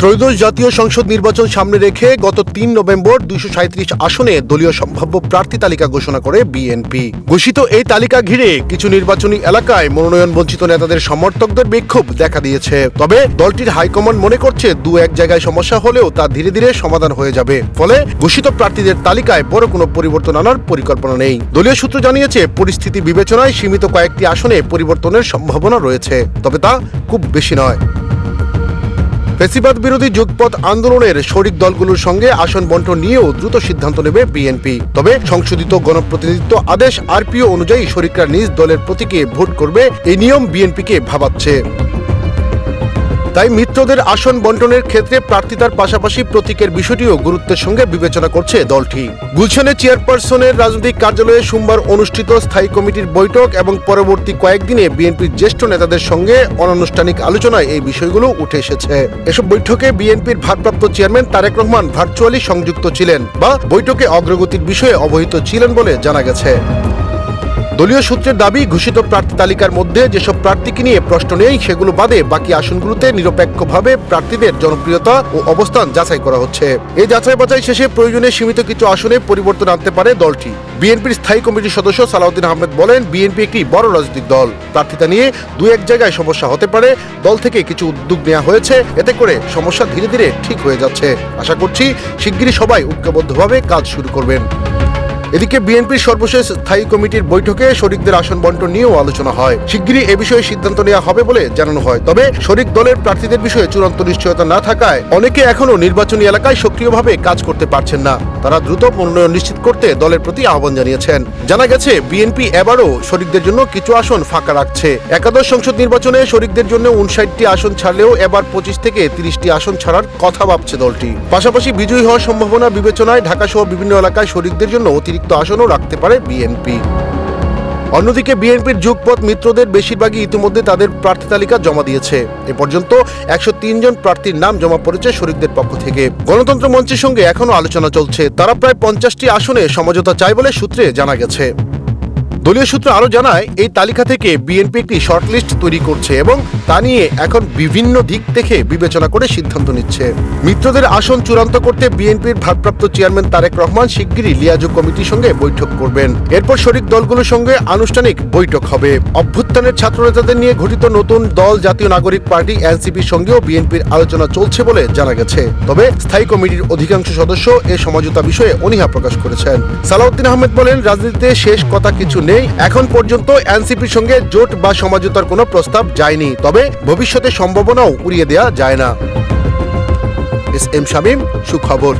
ত্রয়োদশ জাতীয় সংসদ নির্বাচন সামনে রেখে গত তিন নভেম্বর দুইশো সাঁত্রিশ আসনে দলীয় সম্ভাব্য প্রার্থী তালিকা ঘোষণা করে বিএনপি। ঘোষিত এই তালিকা ঘিরে কিছু নির্বাচনী এলাকায় মনোনয়ন বঞ্চিত নেতাদের সমর্থকদের বিক্ষোভ দেখা দিয়েছে। তবে দলটির হাইকমান্ড মনে করছে দু এক জায়গায় সমস্যা হলেও তা ধীরে ধীরে সমাধান হয়ে যাবে। ফলে ঘোষিত প্রার্থীদের তালিকায় বড় কোনো পরিবর্তন আনার পরিকল্পনা নেই। দলীয় সূত্র জানিয়েছে, পরিস্থিতি বিবেচনায় সীমিত কয়েকটি আসনে পরিবর্তনের সম্ভাবনা রয়েছে, তবে তা খুব বেশি নয়। ফেসিবাদ বিরোধী যুগপথ আন্দোলনের শরিক দলগুলোর সঙ্গে আসন বন্টন নিয়েও দ্রুত সিদ্ধান্ত নেবে বিএনপি। তবে সংশোধিত গণপ্রতিনিধিত্ব আদেশ আরপিও অনুযায়ী শরিকরা নিজ দলের প্রতীকে ভোট করবে, এই নিয়ম বিএনপিকে ভাবাচ্ছে। তাই মিত্রদের আসন বন্টনের ক্ষেত্রে প্রার্থিতার পাশাপাশি প্রতীকের বিষয়টিও গুরুত্বের সঙ্গে বিবেচনা করছে দলটি। গুলশানে চেয়ারপারসনের রাজনৈতিক কার্যালয়ে সোমবার অনুষ্ঠিত স্থায়ী কমিটির বৈঠক এবং পরবর্তী কয়েকদিনে বিএনপির জ্যেষ্ঠ নেতাদের সঙ্গে অনানুষ্ঠানিক আলোচনায় এই বিষয়গুলো উঠে এসেছে। এসব বৈঠকে বিএনপির ভারপ্রাপ্ত চেয়ারম্যান তারেক রহমান ভার্চুয়ালি সংযুক্ত ছিলেন বা বৈঠকে অগ্রগতির বিষয়ে অবহিত ছিলেন বলে জানা গেছে। দলীয় সূত্রের দাবি, ঘোষিত প্রার্থী তালিকার মধ্যে যেসব প্রার্থীকে নিয়ে প্রশ্ন নেই, সেগুলো বাদে বাকি আসনগুলোতে নিরপেক্ষভাবে প্রার্থীদের জনপ্রিয়তা ও অবস্থান যাচাই করা হচ্ছে। এই যাচাই বাছাই শেষে প্রয়োজনে সীমিত কিছু আসনে পরিবর্তন আনতে পারে দলটি। বিএনপির স্থায়ী কমিটির সদস্য সালাউদ্দিন আহমেদ বলেন, বিএনপি একটি বড় রাজনৈতিক দল। প্রার্থিতা নিয়ে দু এক জায়গায় সমস্যা হতে পারে। দল থেকে কিছু উদ্যোগ নেওয়া হয়েছে, এতে করে সমস্যা ধীরে ধীরে ঠিক হয়ে যাচ্ছে। আশা করছি, শিগগিরই সবাই ঐক্যবদ্ধভাবে কাজ শুরু করবেন। এদিকে বিএনপির সর্বশেষ স্থায়ী কমিটির বৈঠকে শরিকদের আসন বন্টন নিয়েও আলোচনা হয়। শিগগিরই এ বিষয়ে সিদ্ধান্ত নেওয়া হবে বলে জানানো হয়। তবে শরিক দলের প্রার্থীদের বিষয়ে চূড়ান্ত নিশ্চয়তা না থাকায় অনেকে এখনও নির্বাচনী এলাকায় সক্রিয়ভাবে কাজ করতে পারছেন না। তারা দ্রুত মনোনয়ন নিশ্চিত করতে দলের প্রতি আহ্বান জানিয়েছেন। জানা গেছে, বিএনপি এবারও শরিকদের জন্য কিছু আসন ফাঁকা রাখছে। একাদশ সংসদ নির্বাচনে শরিকদের জন্য উনষাটটি আসন ছাড়লেও এবার পঁচিশ থেকে তিরিশটি আসন ছাড়ার কথা ভাবছে দলটি। পাশাপাশি বিজয়ী হওয়ার সম্ভাবনা বিবেচনায় ঢাকা সহ বিভিন্ন এলাকায় শরিকদের জন্য অতিরিক্ত আসনও রাখতে পারে বিএনপি অন্যদিকে বিএনপির যুগপথ মিত্রদের বেশিরভাগই ইতিমধ্যে তাদের প্রার্থী তালিকা জমা দিয়েছে। এ পর্যন্ত একশো জন প্রার্থীর নাম জমা পড়েছে শরিকদের পক্ষ থেকে। গণতন্ত্র মঞ্চের সঙ্গে এখনও আলোচনা চলছে। তারা প্রায় পঞ্চাশটি আসনে সমঝোতা চায় বলে সূত্রে জানা গেছে। দলীয় সূত্র আরও জানায়, এই তালিকা থেকে বিএনপি একটি শর্টলিস্ট তৈরি করছে এবং তা নিয়ে এখন বিভিন্ন দিক থেকে বিবেচনা করে সিদ্ধান্ত নিচ্ছে। মিত্রদের আসন চূড়ান্ত করতে বিএনপির ভারপ্রাপ্ত চেয়ারম্যান তারেক রহমান শিগগিরই লিয়াজু কমিটির সঙ্গে বৈঠক করবেন। এরপর শরিক দলগুলোর সঙ্গে আনুষ্ঠানিক বৈঠক হবে। অভ্যুত্থানের ছাত্রনেতাদের নিয়ে গঠিত নতুন দল জাতীয় নাগরিক পার্টি এনসিপির সঙ্গেও বিএনপির আলোচনা চলছে বলে জানা গেছে। তবে স্থায়ী কমিটির অধিকাংশ সদস্য এ সমঝোতা বিষয়ে অনীহা প্রকাশ করেছেন। সালাউদ্দিন আহমেদ বলেন, রাজনীতিতে শেষ কথা কিছু নেই। এখন পর্যন্ত এনসিপির সঙ্গে জোট বা সমঝোতার কোনো প্রস্তাব যায়নি। তবে ভবিষ্যতে সম্ভাবনাও উড়িয়ে দেওয়া যায় না। এস এম শামীম, সুখবর।